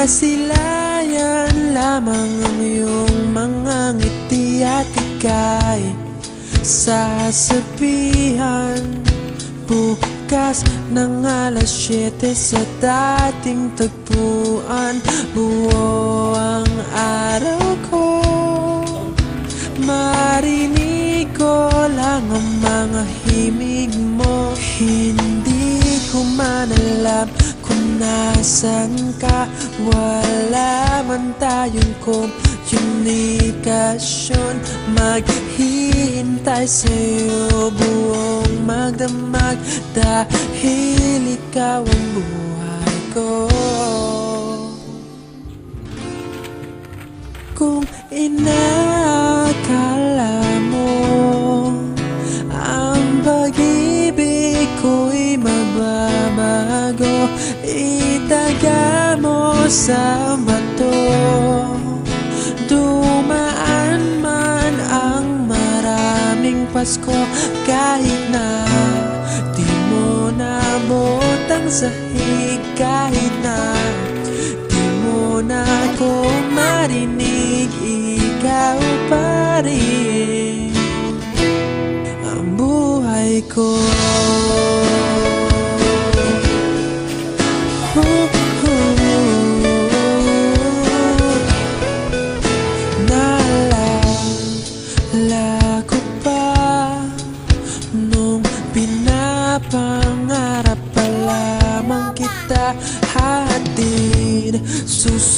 Masilayan lamang ang iyong mga ngiti at ika'y. Sasabihan Bukas ng alas 7 sa dating tagpuan Buo ang araw ko. Marinig ko lang ang mga himig mo Hindi ko man alam kung nasan ka? Wala man tayong komunikasyon Maghihintay sa'yo buong magdamag. Dahil ikaw ang buhay ko. Kung inakala mo sa bato Dumaan man ang maraming Pasko Kahit na di mo nabot ang sahig Kahit na Di mo na ako marinig Ikaw pa rin. Ang buhay ko ko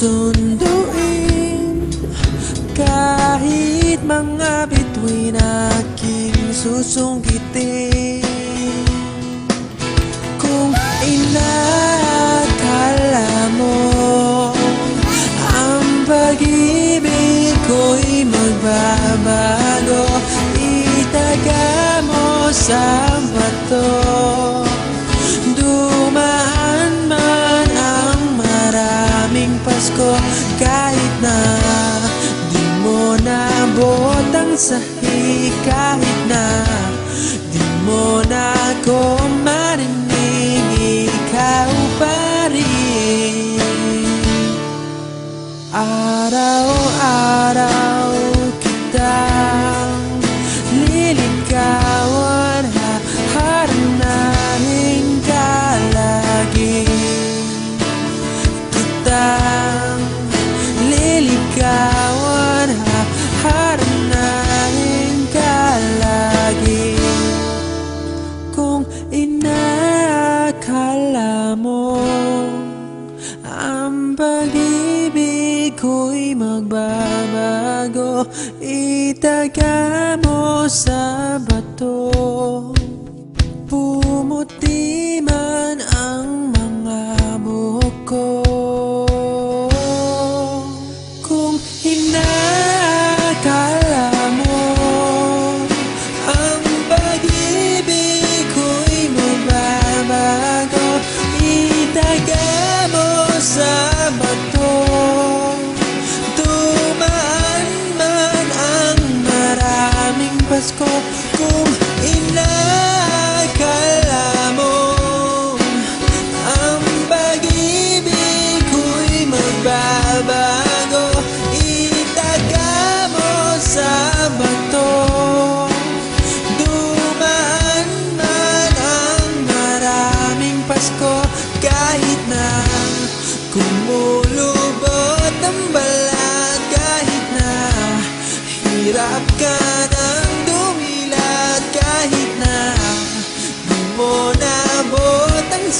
susunduin. Kahit mga bituin aking susungkitin Kung inakala mo Ang pag-ibig ko'y magbabago Itaga mo sa bato Pasko Kahit na di mo nabot ang sahig Kahit na di mo na ako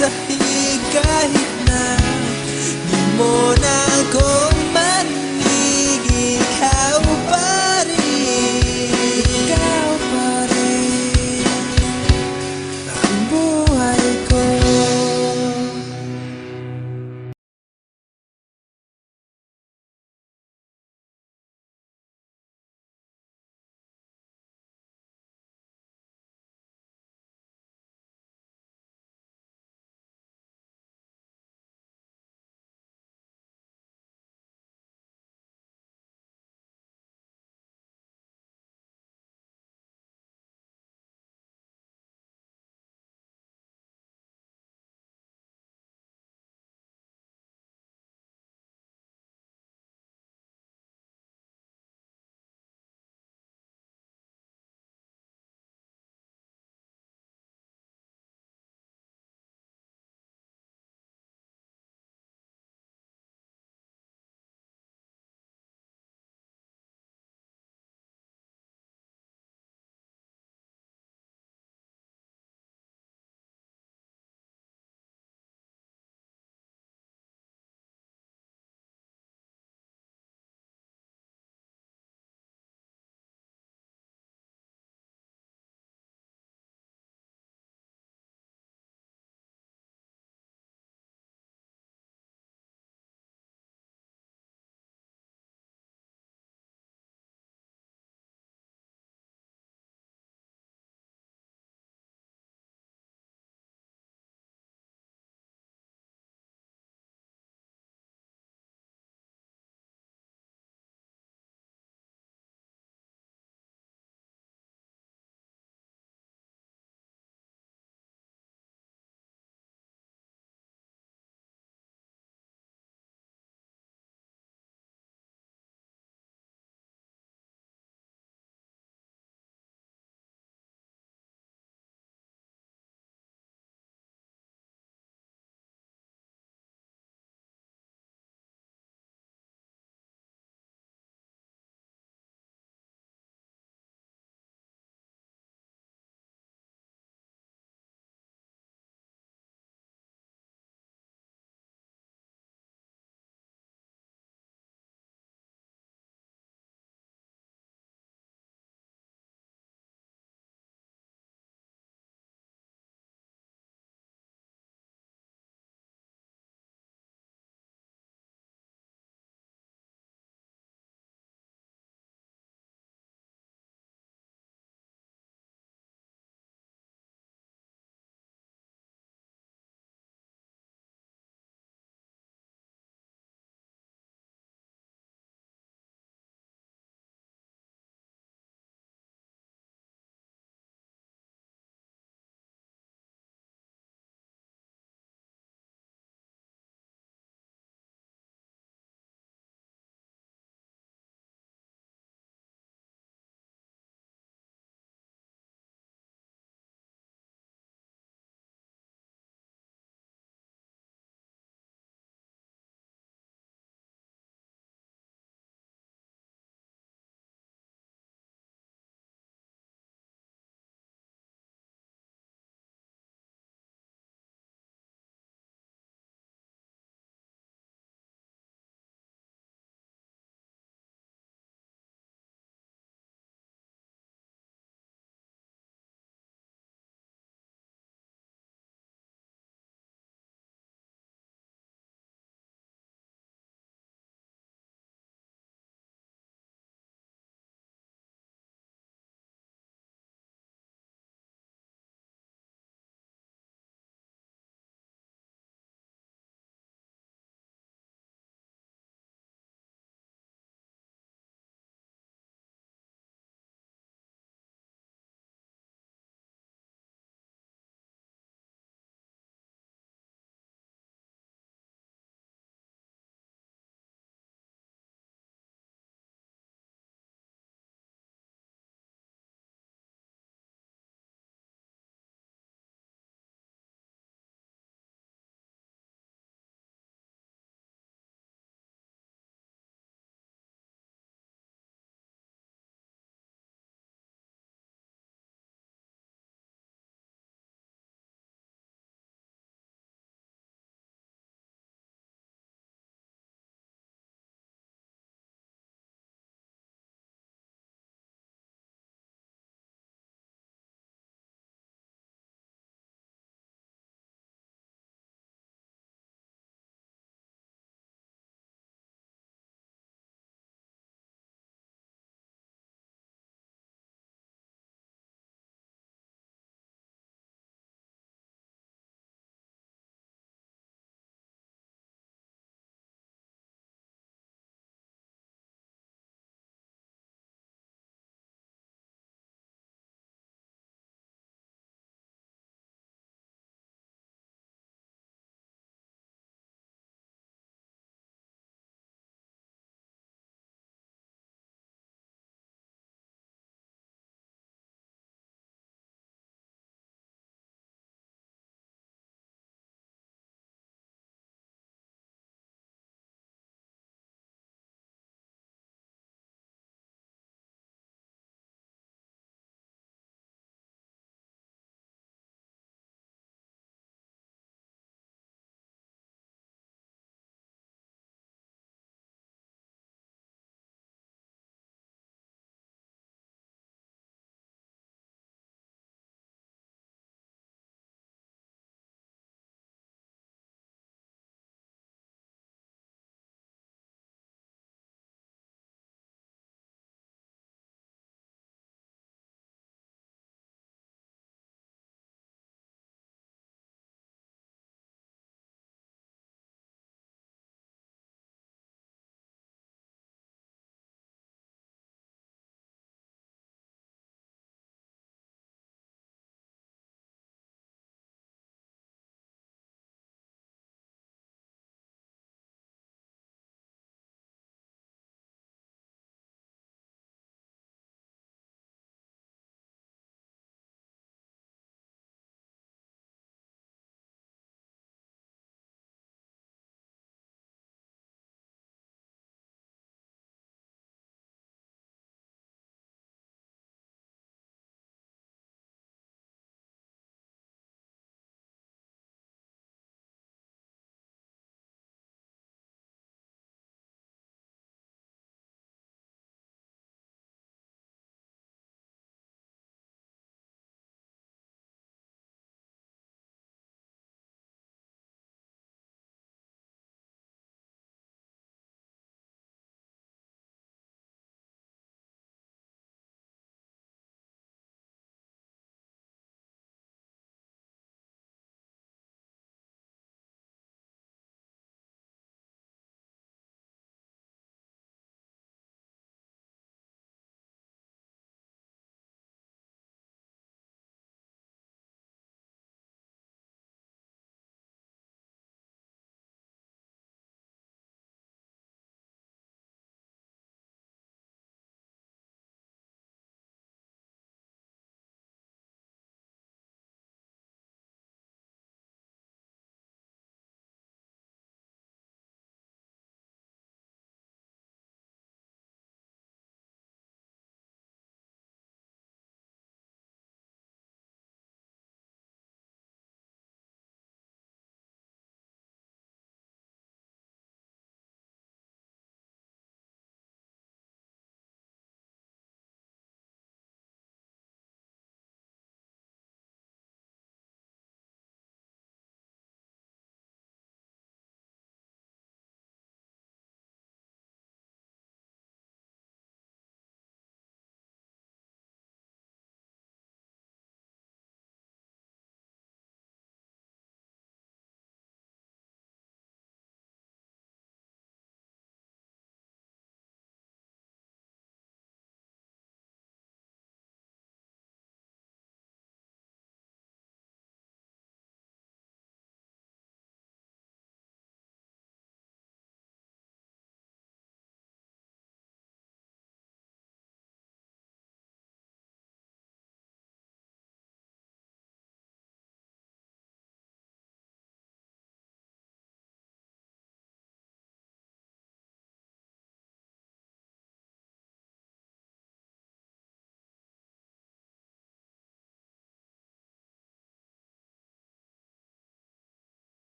sahig Kahit na di mo na